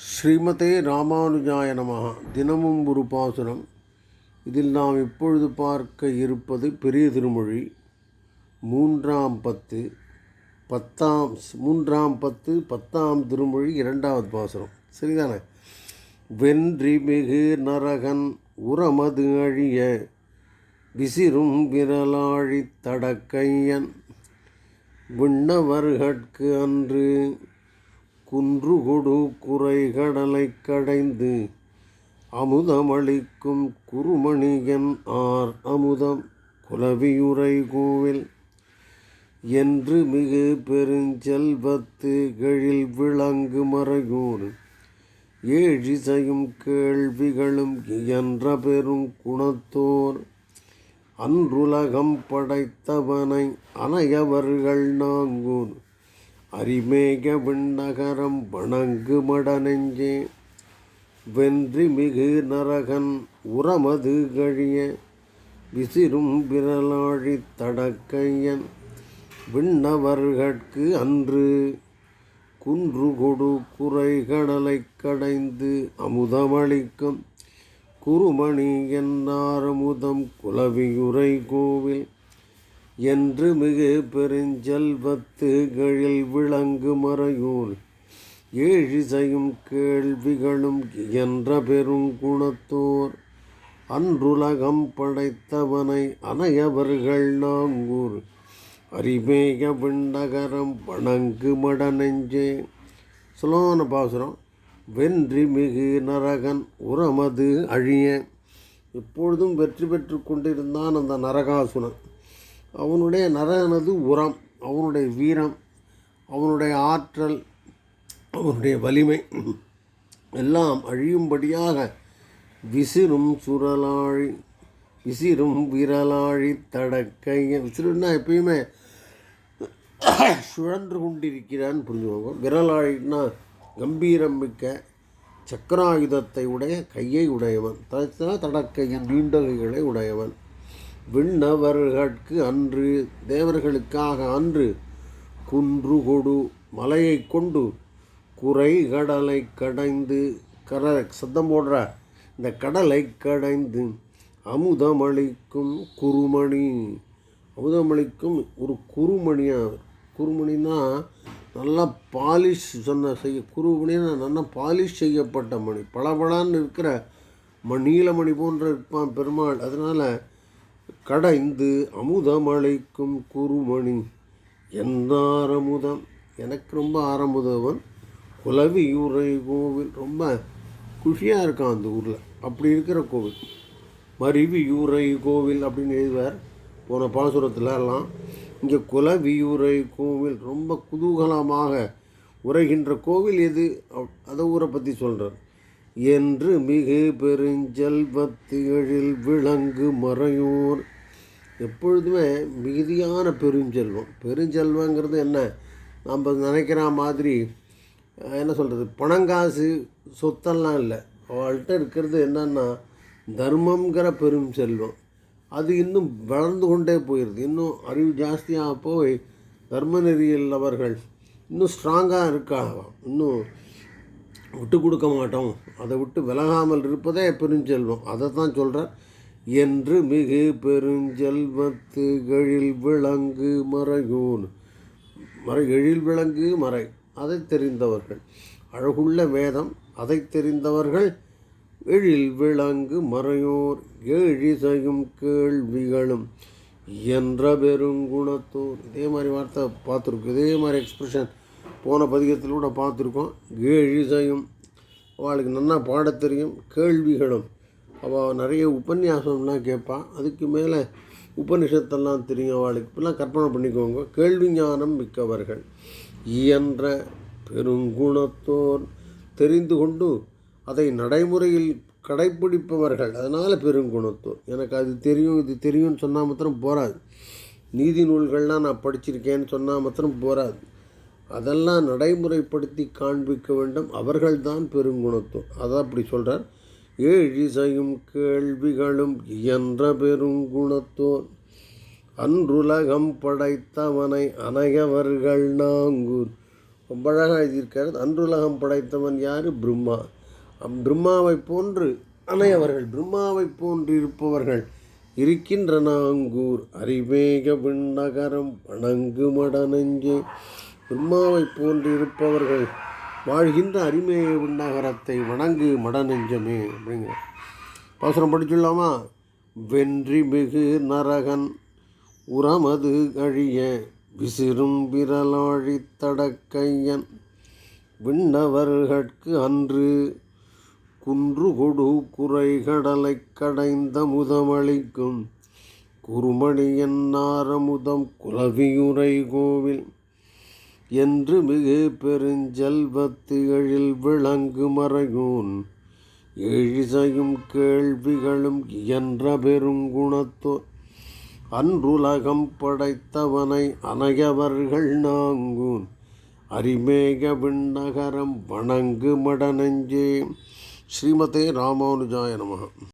ஸ்ரீமதே ராமானுஜாய நமஹ. தினமும் ஒரு பாசுரம். இதில் நாம் இப்பொழுது பார்க்க இருப்பது பெரிய திருமொழி. மூன்றாம் பத்து பத்தாம் மூன்றாம் பத்து பத்தாம் திருமொழி இரண்டாவது பாசுரம். சரிதானே? வென்றி மிகு நரகன் உரமது அழிய விசிறும் விரலாழி தடக்கையன் விண்ணவர்கட்கு அன்று குன்று கொடு குறைகடலை கடைந்து அமுதமளிக்கும் குருமணியன் ஆர் அமுதம் குலவியுரை கோவில். என்று மிகு பெருஞ்செல்வத்து கெழில் விளங்கு மறையூர் ஏழிசையும் கேள்விகளும் இயன்ற பெரும் குணத்தோர். அன்றுலகம் படைத்தவனை அனையவர்கள் நாங்கூர் அரிமேக விண்ணகரம் வணங்கு மடநெஞ்சே. வென்றி மிகு நரகன் உரமது கழிய விசிறும் விரலாழி தடக்கையன். விண்ணவர்கட்கு அன்று குன்று கொடு குறைகடலை கடைந்து அமுதமளிக்கும். குருமணி என்னாரமுதம் குலவியுரை கோவில் என்று மிகு பெருஞ்செல்வத்துகளில் விளங்கு மறையூர். ஏழிசையும் கேள்விகளும் என்ற பெருங்குணத்தோர் அன்றுலகம் படைத்தவனை அனையவர்கள் நாங்கூர். அரிமேய விண்டகரம் வணங்கு மடநெஞ்சே. சுலோன பாசுரம் வென்றி மிகு நரகன் உரமது அழிய. எப்பொழுதும் வெற்றி பெற்று கொண்டிருந்தான் அந்த நரகாசுரன். அவனுடைய நரனது உரம் அவனுடைய வீரம் அவனுடைய ஆற்றல் அவனுடைய வலிமை எல்லாம் அழியும்படியாக விசிறும் சுரலாழி விசிறும் விரலாழி தடக்கைய விசிறுன்னா எப்பயுமே சுழன்று கொண்டிருக்கிறான்னு புரிஞ்சுக்கோங்க. விரலாழின்னா கம்பீரம் மிக்க சக்கராயுதத்தை உடைய கையை உடையவன் த- தடக்கையின் நீண்ட கைகளை உடையவன். விண்ணவர்கட்கு அன்று தேவர்களுக்காக அன்று குன்று கொடு மலையை கொண்டு குறை கடலை கடைந்து கர சத்தம் போடுற இந்த கடலை கடைந்து அமுதமளிக்கும் குருமணி. அமுதமளிக்கும் ஒரு குருமணியா? குறுமணினா நல்லா பாலிஷ் சொன்ன செய்ய குறுமணினா நல்லா பாலிஷ் செய்யப்பட்ட மணி. பளபளன்னு இருக்கிற ம- நீலமணி போன்ற இருப்பான் பெருமாள். அதனால் கடைந்து அமுதமழைக்கும் குருமணி. என்னார் ஆரமுதம். எனக்கு ரொம்ப ஆரமுதவன். குலவியூரை கோவில். ரொம்ப குஷியாக இருக்கான் அந்த ஊரில். அப்படி இருக்கிற கோவில். மருவியூரை கோவில் அப்படின்னு எழுதுவார். போன பாசுரத்துல எல்லாம் இங்கே குலவியூரை கோவில் ரொம்ப குதூகலமாக உரைகின்ற கோவில் எது? அப்- அதை ஊரை பற்றி சொல்கிறார் என்று மிகு பெருஞ்செல்வத்து எழில் விளங்கு மறையூர். எப்பொழுதுமே மிகுதியான பெருஞ்செல்வம். பெருஞ்செல்வங்கிறது என்ன? நம்ம நினைக்கிற மாதிரி என்ன சொல்கிறது பணங்காசு சொத்தெல்லாம் இல்லை. அவள்கிட்ட இருக்கிறது என்னன்னா தர்மங்கிற பெரும் செல்வம் அது இன்னும் வளர்ந்து கொண்டே போயிடுது இன்னும் அறிவு ஜாஸ்தியாக போய் தர்ம நெறியில் அவர்கள் இன்னும் ஸ்ட்ராங்காக இருக்காங்க இன்னும் விட்டு கொடுக்க மாட்டோம் அதை விட்டு விலகாமல் இருப்பதே பெருஞ்செல்வம். அதை தான் சொல்கிறார் என்று மிகு பெருஞ்செல்வத்துகளில் விளங்கு மறையூன். மறை எழில் விளங்கு மறை. அதை தெரிந்தவர்கள். அழகுள்ள வேதம். அதை தெரிந்தவர்கள் எழில் விளங்கு மறையோர் எழிசையும் கேள்விகளும் என்ற பெருங்குணத்தோர். இதே மாதிரி வார்த்தை பார்த்துருக்கோம். இதே மாதிரி எக்ஸ்பிரஷன் போன பதிகத்தில் கூட பார்த்துருக்கோம். கீழிசையும் அவளுக்கு நல்லா பாடத் தெரியும் கேள்விகளும். அவள் நிறைய உபன்யாசம்லாம் கேட்பாள் அதுக்கு மேலே உபனிஷத்தெல்லாம் தெரியும் அவளுக்கு. இப்பெல்லாம் கற்பனை பண்ணிக்கோங்க. கேள்வி ஞானம் மிக்கவர்கள். இயன்ற பெருங்குணத்தோர் தெரிந்து கொண்டு அதை நடைமுறையில் கடைப்பிடிப்பவர்கள். அதனால் பெருங்குணத்தோர். எனக்கு அது தெரியும் இது தெரியும்னு சொன்னால் மாத்திரம் போராது நீதி நூல்கள்லாம் நான் படிச்சிருக்கேன்னு சொன்னால் மாத்திரம் போராது அதெல்லாம் நடைமுறைப்படுத்தி காண்பிக்க வேண்டும். அவர்கள்தான் பெருங்குணத்துவம் அதான் அப்படி சொல்கிறார் ஏழிசையும் கேள்விகளும் இயன்ற பெருங்குணத்தோன் அன்றுலகம் படைத்தவனை அனையவர்கள் நாங்கூர். ரொம்ப அழகாக எழுதியிருக்காரு. அன்றுலகம் படைத்தவன் யார்? பிரம்மா. அம் பிரம்மாவை போன்று அனையவர்கள் பிரம்மாவை போன்று இருப்பவர்கள் இருக்கின்ற நாங்கூர். அறிவேக விண்ணகரம் வணங்கு மடநெஞ்சே பிரம்மாவை போன்றிருப்பவர்கள் வாழ்கின்ற அருமை விண்ணகரத்தை வணங்கு மடநெஞ்சமே அப்படிங்கிற. பாசுரம் படிச்சுள்ளாமா வென்றி மிகு நரகன் உரமது கழிய விசிறும் விரலாழி தடக்கையன் விண்ணவர்கட்கு அன்று குன்று கொடு கடலை கடைந்த முதமளிக்கும் குறுமணியன் நாரமுதம் குலவியுரை கோவில் என்று மிகு பெருஞ்செல்வத்திகழில் விளங்கு மறையூன். எழிசையும் கேள்விகளும் இயன்ற பெருங்குணத்தோ அன்றுலகம் படைத்தவனை அனையவர்கள் நாங்கூன். அரிமேக விண்ணகரம் வணங்கு மடநெஞ்சே. ஸ்ரீமதே ராமானுஜாய நமகம்